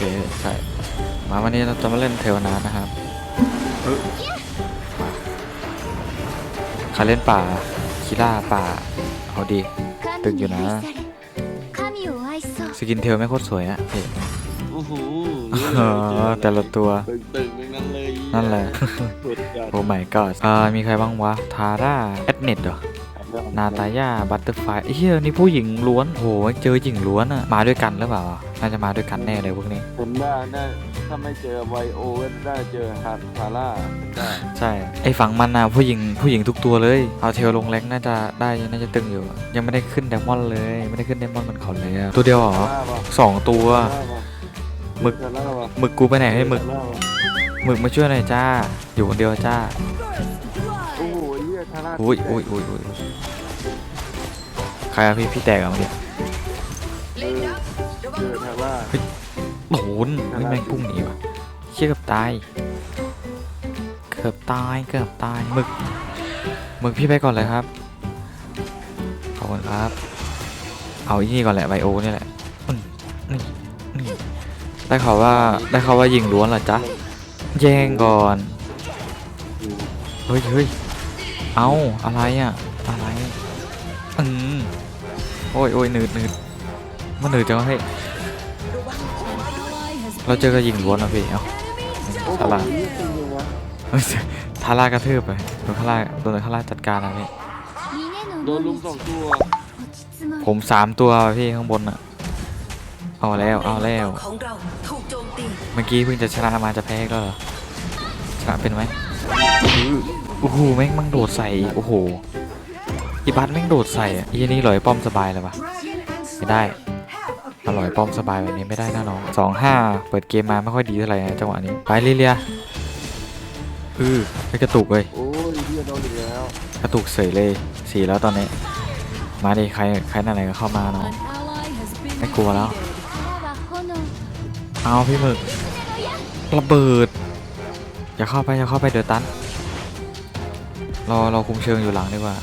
คใช่มาวันนี้เราจะมาเล่นเทวนานะครับคาเล่นป่าคิล่าป่า เอาดี ตึกอยู่นะ สกินเทลไม่โคตรสวยอะพี่โอ้โแต่ละตัวนั่นแหละโอ้หม่ก็อ่มีใครบ้างวะ ทาร่าแอดเน็ตเหรอ นาตาย่าบัตเตอร์ไฟเฮียนี่ผู้หญิงล้วนโหเจอหญิงล้วนอะมาด้วยกันหรือเปล่าน่าจะมาด้วยกันแน่เลยพวกนี้ผมได้ได้ถ้าไม่เจอไวโอก็ได้เจอฮาร์ทาร่าได้ใช่ไอฝั่งมันน่ะผู้หญิงผู้หญิงทุกตัวเลยเอาเทลลงแรงน่าจะได้น่าจะตึงอยู่ ยังไม่ได้ขึ้นไดมอนด์เลยไม่ได้ขึ้นไดมอนด์บนเขาเลยอะตัวเดียวเหรอทาร่าปะสองตัวทาร่าปะหมึกทาร่าปะหมึกกูไปไหนให้หมึกทาร่าปะหมึกมาช่วยหน่อยจ้า อยู่คนเดียวจ้าโอ้โหเฮียทาร่าอุ้ยอุ้ยอุ้ยอุ้ย ใครอะพี่พี่แตกเอาเมื่อกี้เออเจอทาร่าโดนเฮ้ยแม่งพุ่งหนีว่ะเชี่ยเกือบตายเกือบตายเกือบตายหมึกหมึกพี่ไปก่อนเลยครับขอบคุณครับ เอาอีนี่ก่อนแหละไบโอนี่แหละอืมนี่นี่ได้ข่าวว่าได้ข่าวว่ายิงล้วนเหรอจ๊ะแย่งก่อน เฮ้ยเฮ้ยเอาอะไรอะอะไรอืมโโอ้ยโอ้ยหนืดหนืดมันหนืดจังะเฮ้เราเจอกับหญิงล้วนนะพี่เอ้าทาร่าทาร่ากระทืบไปโดนทาร่าโดนทาร่าจัดการนะพี่โดนลุมสองตัว ผมสามตัวพี่ข้างบนอะเอาแล้วเอาแล้ว เมื่อกี้เพิ่งจะชนะมาจะแพ้ก็เหรอชนะเป็นไหมโอ้โหแม่งมังโดดใส่โอ้โห อีบัตแม่งโดดใส่อะอีนี่ลอยป้อมสบายเลยปะไม่ได้อร่อยป้อมสบายแบบนี้ไม่ได้น่าน้องสองห้าเปิดเกมมาไม่ค่อยดีเท่าไหร่จังหวะนี้ ไปลิเลียอือไปกระตุกเลยโอ้ยเฮียโดนอีกแล้วกระตุกเสยเลยสี่แล้วตอนนี้ มาดิใครใครนั่นไหนก็เข้ามาน้องไม่กลัวแล้วเอาพี่มึกระเบิด อย่าเข้าไปอย่าเข้าไปเดือดตันรอเราคุมเชิงอยู่หลังดีกว่า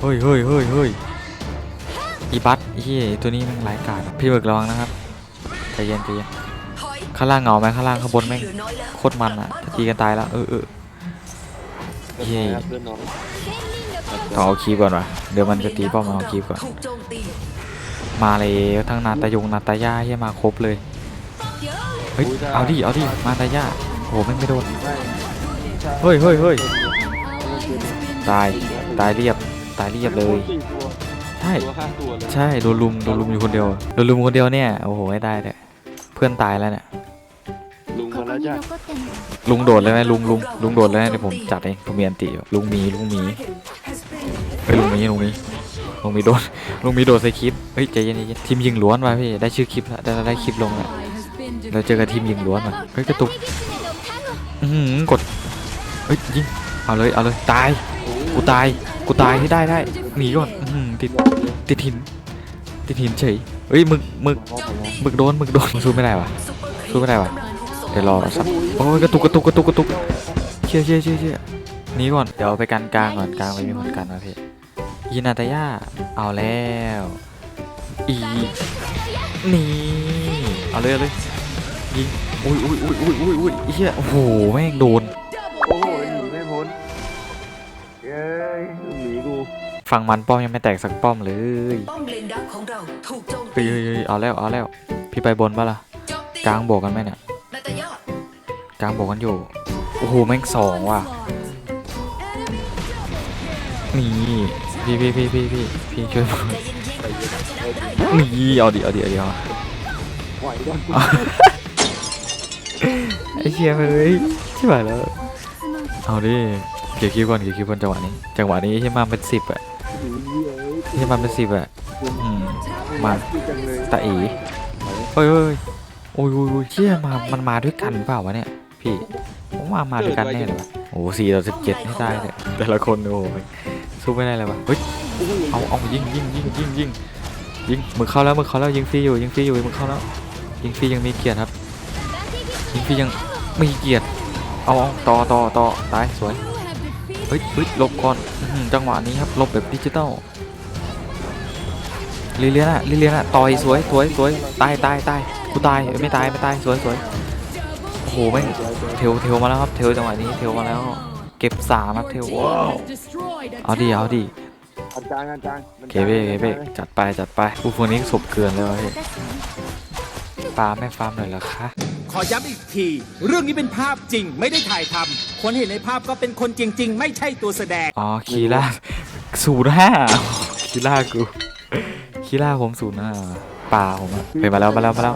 เฮ้ยเฮ้ยเฮ้ยเฮ้ยอีบัตเฮียตัวนี้มันร้ายกาจพี่หมึกระวังนะครับใจเย็นใจเย็นข้างล่างเหงาไหมข้างล่างข้างบนแม่งโคตรมันอะตีกันตายแล้วเออเออเป็นเย้ไงครับเพื่อนน้องต้องเอาคีบก่อนวะเดี๋ยวมันจะตีป้อมเอาคีบก่อน มาเลยทั้งนาตายงนาตายาเฮียมาครบเลยเฮ้ยเอาดิเอาดิมาตายาโหแม่งไม่โดนเฮ้ยเฮ้ยเฮ้ยตายตายเรียบ ตายเรียบเลยใช่ใช่โดนลุมโดนลุมอยู่คนเดียวโดนลุมคนเดียวเนี่ยโอ้โหไม่ได้เลยเพื่อนตายแล้วเนี่ยลุงมาแล้วจ้ะลุงโดดเลยไหมลุงลุงลุงโดดแล้วเนี่ยผมจัดเองผมมีอันติอยู่ลุงมีลุงมีไปลุงมีลุงมีลุงมีโดดลุงมีโดดใส่คลิปเฮ้ยใจเย็นๆทีมยิงล้วนมาพี่ได้ชื่อคลิปแล้วได้ได้คลิปลงแล้วเราเจอกับทีมยิงล้วนว่ะเฮ้ยกระตุกอืมกดเฮ้ยยิง เอาเลยเอาเลยตายกูตายกูตายที่ได้ได้หนีก่อนอื้อหือติดติดหินติดหินเฉยเฮ้ยหมึกหมึกหมึกโดนหมึกโดนสู้ไม่ได้วะสู้ไม่ได้วะเดี๋ยวรอสักโอ้ยกระตุกกระตุกกระตุกกระตุกเชี่ยเชี่ยเชี่ยเชี่ยหนีก่อนเดี๋ยวไปกันกลางก่อนกลางไปมีคนกันนะพี่ยีนาตาย่าเอาแล้วอีนี่เอาเลยเอาเลยยิงอุ้ยอุ้ยอุ้ยอุ้ยอุ้ยอุ้ยเฮียโอ้โหแม่งโดน ฝั่งมันป้อมยังไม่แตกสักป้อมเลยป้อมเลนดักของเราถูกโจมเฮ้ตียเฮ้ยเฮ้ยเอาแล้วเอาแล้ว พี่ไปบนปะล่ะโจมตีกลางโบกกันไหมเนี่ยนาตายากลางโบกกันอยู่โอ้โหแม่งสองว่ะนี่พี่พี่พี่พี่พี่พี่ช่วยผมใจเย็นๆเราชนะได้นี่เอาดิเอาดิเอาดิเอาไหวก่อนไอ้เชี่ยเฮ้ยชิบหายแล้วเอาดิเกี่ยวคิวก่อนเกี่ยวคิวก่อนจังหวะนี้จังหวะนี้ใช่มาเป็นสิบอะ หนีเย้ยใช่มาเป็นสิบอะอืมมาดีจังเลยตาเอ๋เฮ้ยเฮ้ยโอ้ยโอ้ยโอ้ยเชี่ยมา มันมาด้วยกันเปล่าวะเนี่ย พี่ผมว่ามาด้วยกันแน่เลยวะโอ้สี่ต่อสิบเจ็ดไม่ได้เลยแต่ละคนโอ้โหสู้ไม่ได้เลยวะเฮ้ยเอาเอายิงยิงยิงยิงยิงยิงมึงเข้าแล้วมึงเข้าแล้วยิงฟรีอยู่ยิงฟรีอยู่มึงเข้าแล้วยิงฟรียังมีเกียรติครับยิงฟรียังมีเกียรติเอาเอาต่อต่อต่อตายสวยเฮ้ยเฮ้ยหลบก่อนอื้อหือจังหวะนี้ครับหลบแบบดิจิตอล ลิเลียนอะลิเลียนอะต่อยสวยสวยสวยตายตายตายกูตายเอ้ยไม่ตายไม่ตายสวยสวยโอ้โหแม่งเทลเทลมาแล้วครับเทลจังหวะนี้เทลมาแล้ว เก็บสามครับเทลว้าวเอาดิเอาดิอาจารย์อาจารย์เคเบ้เคเบ้จัดไปจัดไปผู้พวกนี้ศพเกินเลยวะพี่ฟาร์มไม่ฟาร์มหน่อยเหรอคะขอย้ำอีกที เรื่องนี้เป็นภาพจริงไม่ได้ถ่ายทำคนเห็นในภาพก็เป็นคนจริง ๆ ไม่ใช่ตัวแสดง อ๋อคีล่าศูนย์ห้าคีล่ากู คีล่าผมศูนย์ห้าป่าผมอะไปมาแล้วมาแล้วมาแล้ว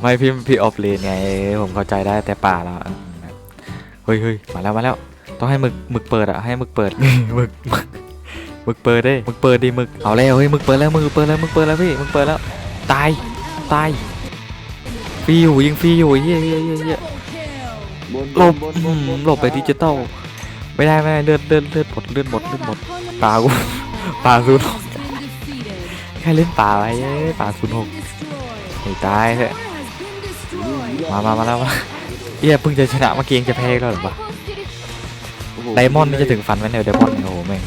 ไม่พี่พี่ออฟเลนไงผมเข้าใจได้แต่ป่าแล้วเฮ้ยเฮ้ยมาแล้วมาแล้ว ต้องให้หมึกหมึกเปิดอะให้หมึกเปิดหมึกหมึกมึกเปิดดิหมึกเปิดดิหมึกเอาแล้วเฮ้ยหมึกเปิดแล้วหมึกเปิดแล้วหมึกเปิดแล้วพี่หมึกเปิดแล้วตายตายฟรีอยู่ยิงฟรีอยู่เฮียเฮียเฮียเฮียหลบหลบไปดิจิตอลไม่ได้ไม่ได้เลือดเลือดเลือดหมดเลือดหมดเลือดหมดปลากูปลาศูน แค่เล่นปลาไว้เอ้ยปลาศูนย์หกไอ้ตายเถอะมามามาแล้วมาเอี้ยเพิ่งจะชนะเมื่อกี้ยังจะแพ้อีกแล้วเหรอวะโอ้โหไดมอนด์นี่จะถึงฟันไหมเนี่ยไดมอนด์เนี่ยโอ้โหแม่ง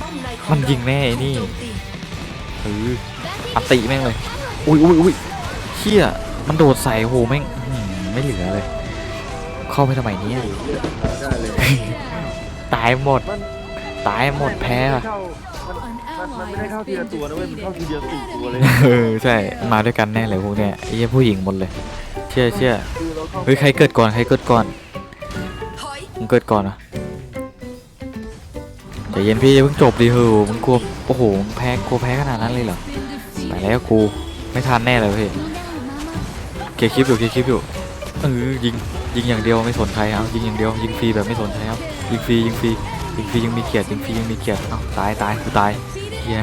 ป้อมในของมันยิงแน่ไอ้นี่โจมตีเอออัตติแม่งเลย อุ้ยอุ้ยอุ้ยเชี่ยมันโดดใส่โอ้โหแม่งอื้อหือไม่เหลือเลย เข้าไปทำไมเนี่ยได้เลยตายหมดมันตายหมดแพ้อะเข้า มันไม่ได้เข้าทีละตัวนะเว้ยมันเข้าทีเดียวสี่ตัวเลยเออใช่มาด้วยกันแน่เลยพวกเนี้ยไอ้เหี้ยผู้หญิงหมดเลย เชื่อเชื่อคือเราเข้าเฮ้ยใครเกิดก่อนใครเกิดก่อนมึงเกิดก่อนเหรอะใจเย็นพี่อย่าเพิ่งจบดิเฮ้ยมึงกลัวโอ้โหมึงแพ้กลัวแพ้ขนาดนั้นเลยเหรอไปแล้วกูไม่ทันแน่เลยพี่เกยร์คลิปอยู่เกยร์คลิปอยู่เออยิงยิงอย่างเดียวไม่สนใครเอายิงอย่างเดียวยิงฟรีแบบไม่สนใครเอายิงฟรียิงฟรี ยิงฟรียังมีเกียรติยิงฟรียังมีเกียรติเอ้าตายตายกูตายเฮีย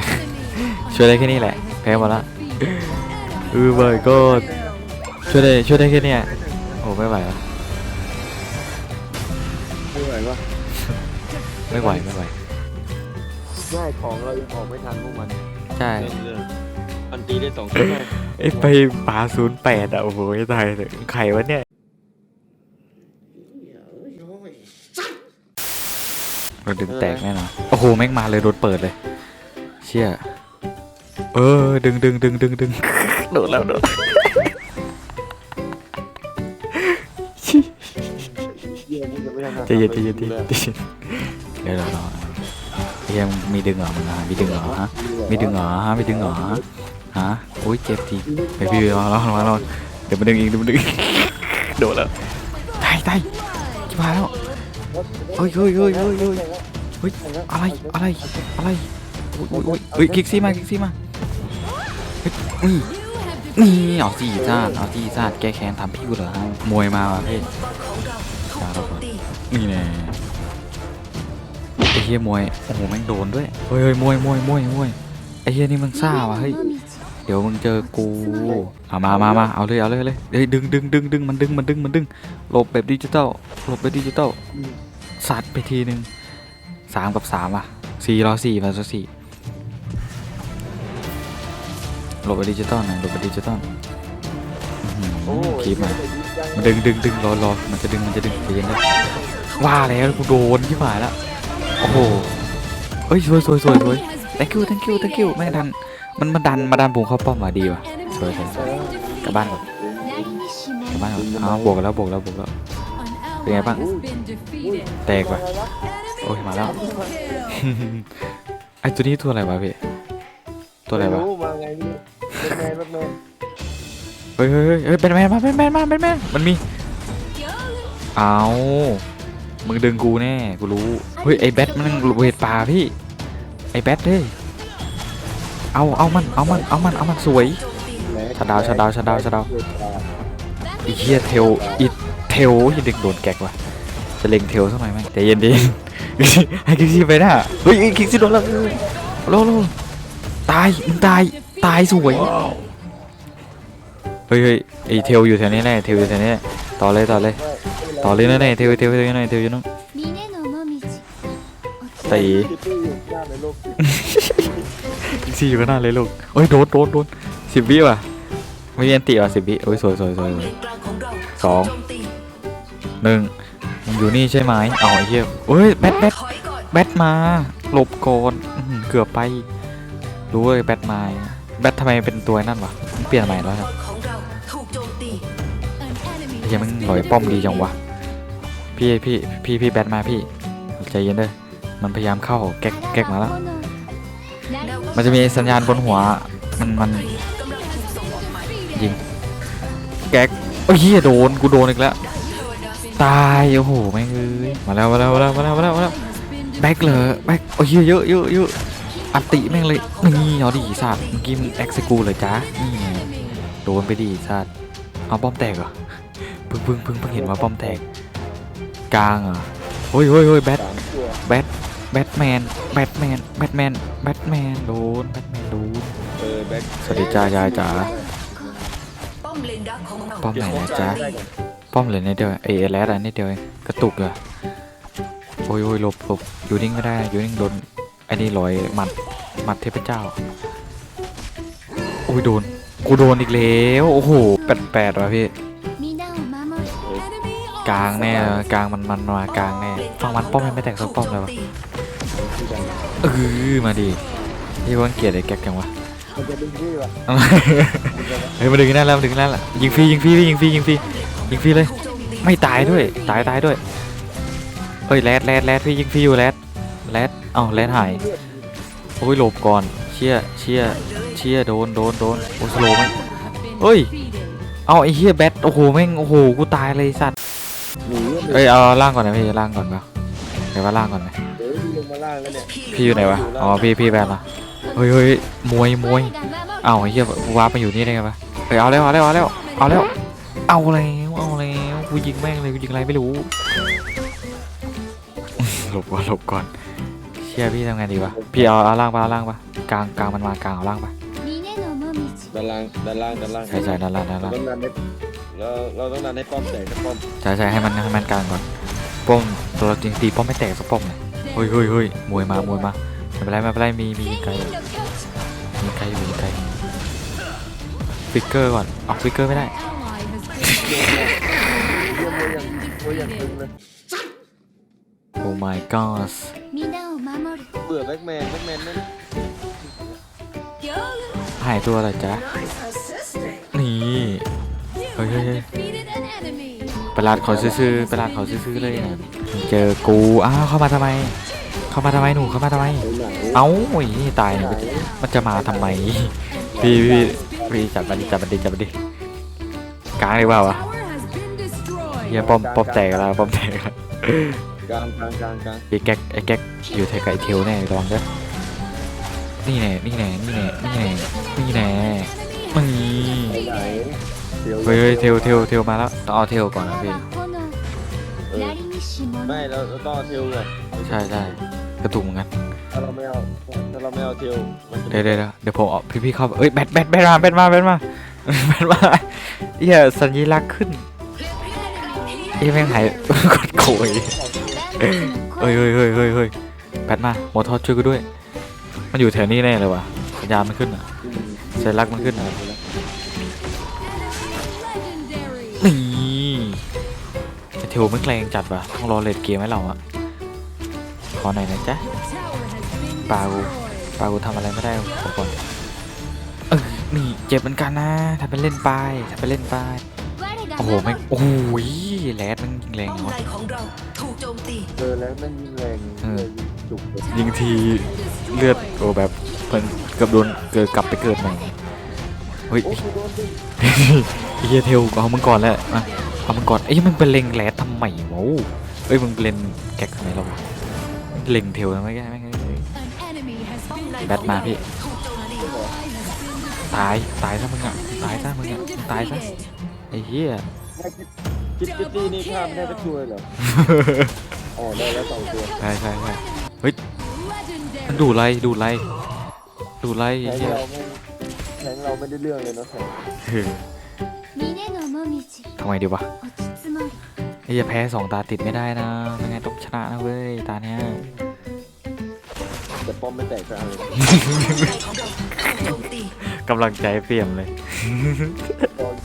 ช่วยได้แค่นี้แหละแพ้หมดละเออเบย์ก็ช่วยได้ช่วยได้แค่เนี้ยโอ้ไม่ไหวแล้วไม่ไหววะไม่ไหวไม่ไหวง่ายของเรายังออกไม่ทันพวกมันใช่เล่นเลยอันตีได้สองชั่วโมงไอ้ไปปลาศูนย์แปดอะโอ้โหตายเลยไข่วะเนี่ย โดนดึงแตกแน่นอนโอ้โหแม่งมาเลยโดนเปิดเลย เชี่ยเออดึงดึงดึงดึงดึงโดนแล้วโดนเยี่ยมนี่จะไม่ทันใจเย็นใจเย็นใจเย็นใจเย็นเดี๋ยวเดี๋ยวรอเฮียมึงมีดึงเหรอมึงอะมีดึงเหรอฮะมีดึงเหรอฮะมีดึงเหรอฮะโอ้ยเจ็บทีไปพี่รอรอรอรอเดี๋ยวมาดึงอีกเดี๋ยวมาดึงอีกโดนแล้วตายตายจะมาแล้วเฮ้ยเฮ้ยเฮ้ยเฮ้ย เฮ้ยเฮ้ยอะไรอะไรอะไรโอ้ยโอ้ยโอ้ยเฮ้ยคิกซี่มาคิกซี่มาเฮ้ยนี่นี่เอาสี่ซาดเอาสี่ซาดแก้แค้นทำพี่กูเหรอฮะมวยมาว่ะพี่ป้อมของเราถูกโจมตีนี่แน่ไอ้เฮียมวยโอ้โหแม่งโดนด้วยเฮ้ยเฮ้ยมวยมวยมวยมวยไอ้เฮียนี่มึงซ่าว่ะเฮ้ยเดี๋ยวมึงเจอกูเอามามามาเอาเลยเอาเลยเอาเลยเฮ้ยดึงดึงดึงดึงมันดึงมันดึงมันดึงหลบแบบดิจิตอลหลบแบบดิจิตอลสัตว์ไปทีหนึ่ง สามกับสามอะสี่รอสี่มาซะสี่หลบแบบดิจิตอลหน่อยหลบแบบดิจิตอลอื้อโอ้หือยคลิปมาแต่ยิงยังมันดึงดึงดึงรอรอมันจะดึงมันจะดึงใจเย็นนะว่าแล้วกูโดนที่หมายแล้วโอ้โหเอ้ยสวยสวยสวยสวย thank you thank you thank you แม่งดันมันมันดันมาดันผมเข้าป้อมมาดีว่ะสวยสวยสวยกลับบ้านก่อนกลับบ้านก่อนอ้าวบวกแล้วบวกแล้วบวกแล้วเป็นไงบ้างแตกว่ะ โอ้ยมาแล้ว ไอตัวนี้ตัวอะไรวะพี่ ตัวอะไรวะ ม่มาไงนี่เป็นแมนเป็นแมนเฮ้ยเฮ้ยเฮ้ยเฮ้ยเป็นแมนมาเป็นแมนมาเป็นแมนมันมี เอามึงดึงกูแน่ กูรู้ เฮ้ยไอแบทมันเวทป่าพี่ ไอแบทเฮ้ย เอาเอามัน เอามัน เอามัน เอามันสวยโจมตีชัดดาวน์ชัดดาวน์ชัดดาวน์ชัดดาวน์อีเฮียเทลอีเทลที่ดึงโดนแกกว่ะจะเล็งเทลสักหน่อยไหมใจเย็นดิ ให้คิกซี่ไปนะเฮ้ยคิกซี่โดนแล้วโลโลตายมึงตายตายสวยเฮ้ยเฮ้ยไอเทลอยู่แถวนี้แน่เทลอยู่แถวนี้ต่อเลยต่อเลยต่อเลยนะแน่เทลเทลเทลแน่เทลอยู่น้องตีคิกซี่อยู่ข้างหน้าเลยลูกเฮ้ยโดนโดนโดนสิบวิว่ะไม่เอ็นตีว่ะสิบวิโอ้ยสวยสวยสวยสองหนึ่ง อยู่นี่ใช่ไหมเอาไอ้เหี้ยเฮ้ยแบทแบทแบทมาหลบโกนเกือบไปรู้เว้ยแบทมล์แบททำไมเป็นตัวนั่นวะเปลี่ยนใหม่แล้วครับเราถูกโจมตีไอ้เหี้ยังมันลอยป้อมดีจังวะพี่พี่พี่พี่แบทมาพี่ใจเย็นเด้อมันพยายามเข้าแก๊กแก๊กมาแล้วมันจะมีสัญญาณบนหัวมันมันยยิงแก๊กโอ้ยเฮียโดนกูโดนอีกแล้ว ตายโอ้โหแม่งเอ้ยมาแล้วมาแล้วมาแล้วมาแล้วมาแล้วมาแล้วแบ็คเลยแบ็คโอ้ยเยอะเยอะเยอะเยอะอันติแม่งเลยนี่เอาดิสัตว์เมื่อกี้มึงแอ็กซ์กูเลยจ้านี่ไงโดนไปดิสัตว์เอาป้อมแตกเหรอเพิ่งเพิ่งเพิ่งเพิ่งเห็นว่าป้อมแตกกลางเหรอโอ้ยโอ้ยโอ้ยแบทสามตัวแบทแบทแมนแบทแมนแบทแมนแบทแมนโดนแบทแมนโดนเออแบ็คสวัสดีจ้ายายจ๋าป้อมเลนดักของเราป้อมไหนนะจ๊ะได้ก่อน ป้อมเหลยนิดเดียวเอเอแลสอันนิดเดียวเองกระตุกเลยโอ้ยโอ้ยหลบหลบอยู่นิ่งไม่ได้อยู่นิ่งโดนไอ้นี่ลอยหมัดหมัดเทพเจ้าโอ้ยโดนกูโดนอีกแล้วโอ้โหแปดแปดว่ะพี่กลางแน่กลางมันมันมากลางแน่ฟังมันป้อมยังไม่แตกสักป้อมเลยวะที่ดังเออมาดิพี่ว่าเกลียดไอ้แก๊กจังวะมันจะดึงที่วะเฮ้ยมาดึงนั่นแล้วมาดึงนั่นแหละยิงฟรียิงฟรียิงฟรียิงฟรี ยิงฟรีเลยถูกโจมตีไม่ตายด้วย ตายตายด้วยเฮ้ยแรดแรดแรดพี่ยิงพี่อยู่แรดแรดเอ้าแรดหายโอ้ยหลบก่อน เชี่ยเชี่ยเชี่ยโดนโดนโดนโอ้สโลว์ไหมเฮ้ยเอาไอ้เฮียแบทโอ้โหแม่งโอ้โหกูตายเลยสัตว์หนีก็เอ้ยเอาล่างก่อนนะพี่ล่างก่อนปะเดี๋ยวว่าล่างก่อนไหมเดี๋ยวพี่ลงมาล่างแล้วเนี่ยพี่อยู่ไหนวะอ๋อพี่พี่แบทละเฮ้ยเฮ้ยมวยมวยเอ้าไอ้เฮียวาร์ปมาอยู่นี่ได้ไงวะเฮ้ยเอาแล้วเอาแล้วเอาแล้วเอาแล้วเอาแล้ว เอาแล้วกูยิงแม่งเลยกูยิงอะไรไม่รู้ หลบก่อนหลบก่อน เชี่ยพี่ทำไงดีวะพี่เอาเอาล่างปะเอาล่างปะกลางกลางมันมากลางเอาล่างปะด้านล่างด้านล่างด้านล่างใช่ใช่ด้านล่างด้านเราล่างต้องดันให้เราเราต้องดันให้ป้อมแตกสักป้อมใช่ใช่ให้มันให้มันกลางก่อนป้อมตัวเราจริงตีป้อมไม่แตกสักป้อมเลยเฮ้ยเฮ้ยเฮ้ยมวยมามวยมาไม่เป็นไรไม่เป็นไรมีมีไกลอยู่มีไกลอยู่มีไกลฟิกเกอร์ก่อนเอาฟิกเกอร์ไม่ได้เอ้ยอย่างตึงเลย โอ้ my god เบื่อแบ็คแมนแบ็คแมนนั่นหายตัวอะไรจ๊ะ นี่ เฮ้ยเฮ้ยเฮ้ยประหลาดเขาซื้อๆประหลาดเขาซื้อๆเลยนะเจอกู อ้าวเข้ามาทำไม เข้ามาทำไมหนูเข้ามาทำไมไปไหนเอ้าโอ้ยตายเนี่ยมันจะมันจะมาทำไม พี่พี่พี่จับมันดิจับมันดิจับมันดิกลางดีกว่าวะ เฮียป้อมป้อมแตกแล้วป้อมแตกแล้วกลางกลางกลางกลางไอ้แก๊กไอ้แก๊กอยู่แถวไก่เทลแน่ระวังเด้อนี่แน่นี่แน่นี่แน่นี่แน่นี่แน่มึงไปไหนเดี๋ยวเฮ้ยเฮ้ยเทลเทลเทลมาแล้วต้องเอาเทลก่อนนะพี่เออไม่เราเราต้องเอาเทลก่อนใช่ใช่กระตุกเหมือนกันถ้าเราไม่เอาถ้าเราไม่เอาเทลมันจะเดี๋ยวเดี๋ยวเดี๋ยวเดี๋ยวผมเอาพี่พี่เข้าไปเอ้ยแบทแบทแบทมาแบทมาแบทมาแบทมาเฮียสัญลักษณ์ขึ้น เอ้ยแม่งหายกดโกยเฮ้ยเฮ้ยเฮ้ยเฮ้ยเฮ้ยแบทมาโมทอสช่วยกูด้วย มันอยู่แถวนี้แน่เลยว่ะสัญญาณมันขึ้นอะอืมสัลักมันขึ้นอะนี่เทลไม่แกลงจัดว่ะต้องรอเลดเกมให้เราอะขอหน่อยนะจ๊ะปากูปากูทำอะไรไม่ได้ขอก่อนเออนี่เจ็บเหมือนกันนะถ้าเป็นเล่นไปถ้าเป็นเล่นไป โอ้โหแม่งโอ้ยแรดมันยิงแรงป้อมเนาะในของเราถูกโจมตีเจอแล้วมันยิงแรงเออยิงจุกเลยยิงทีเลือดโอ้แบบเพิ่นเกือบโดนเกิดกลับไปเกิดใหม่เฮ้ย โอ้โหโดนดิไอ้เฮียเทลกูเอามึงก่อนแล้วอะเอามึงก่อนไอ้ยมึงเป็นเล็งแรดทำไมวะเอ้ยมึงเป็นเล็งแก๊กทำไมเราวะเล็งเทลทำไมแกไม่งเอ้ยป้อมในแบทมาพี่ ถูกโจมตีตายตายซะมึงอะตายซะมึงอะตายซะไอ้เหี้ยไม่คิดคิดคิดนี่นี่ข้ามไม่ได้สักตัวเลยเหรอ อ๋อได้แล้วสองตัวใช่ใช่ใช่เฮ้ยมันดูไรดูไรดูไรแทไอ้งเหี้ยเราไม่แทงเราไม่ได้เรื่องเลยเนาะแทงเฮ้ยทำไมดีวะไอ้เหี้ยแพ้สองตาติดไม่ได้นะไม่งั้นต้องชนะนะเว้ยตาเนี้ยแต่ป้อมไม่แตกสักอันเลยป้อมในของเราถูกโจมตีกำลังใจเปลี่ยมเลย ตอน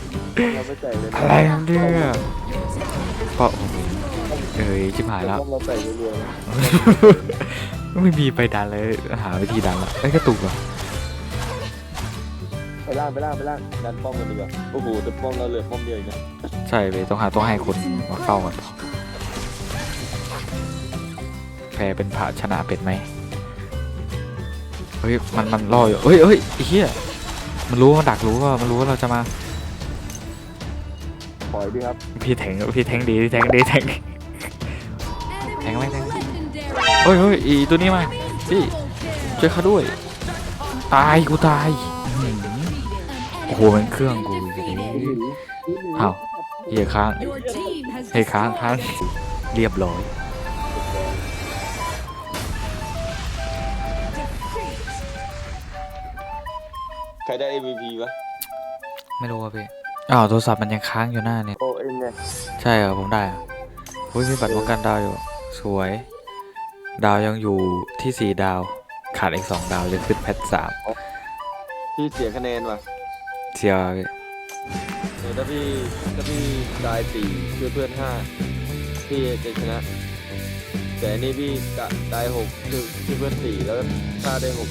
เราไม่แตกเลยนะอะไรเนี่ยก็เอ้ยชิบหายแล้วป้อมเราแตกเรื่อยๆนะไม่มีไปดันเลยหาวิธีดันละไอ้ยกระตุกเหรอล่างไปล่างไปล่างดันป้อมกันดีกว่าโอ้โหแต่ป้อมเราเหลือป้อมเดียวเองนะใช่พี่ต้องหาต้องให้คนมาเฝ้ากันแพ้เป็นผาชนะเป็นไหมเฮ้ยมันมันรออยู่เฮ้ยเฮ้ยไอ้เหี้ยมันรู้มันดักรู้ว่ามันรู้ว่าเราจะมา ปล่อยดีครับ พี่แทงพี่แทงดีพี่แทงดีแทงดี แทงไหมแทง เฮ้ยเฮ้ยอีตัวนี้มาพี่ช่วยเขาด้วย ตายกูตายอื้อหือโอ้โหมันเครื่องกูอ้าวเหี้ยค้าง Your team has เฮ้ยค้างค้างเรียบร้อย ใครได้ MVP วะไม่รู้ว่าพี่ อ้าวโทรศัพท์มันยังค้างอยู่หน้าเนี่ยโอ้เองไงใช่เหรอผมได้เหรอเฮ้ยมีบัตรป้องกันดาวอยู่ สวย ดาวยังอยู่ที่สี่ดาว ขาดอีกสองดาวจะขึ้นแพทสามพี่เสียคะแนนว่ะเชียร์พี่เดี๋ยวถ้าพี่ถ้าพี่ได้สี่ช่วยเพื่อนห้าพี่จะชนะ แต่อันนี่พี่กะได้หกคือช่วยเพื่อนสี่แล้วก็ถ้าได้หก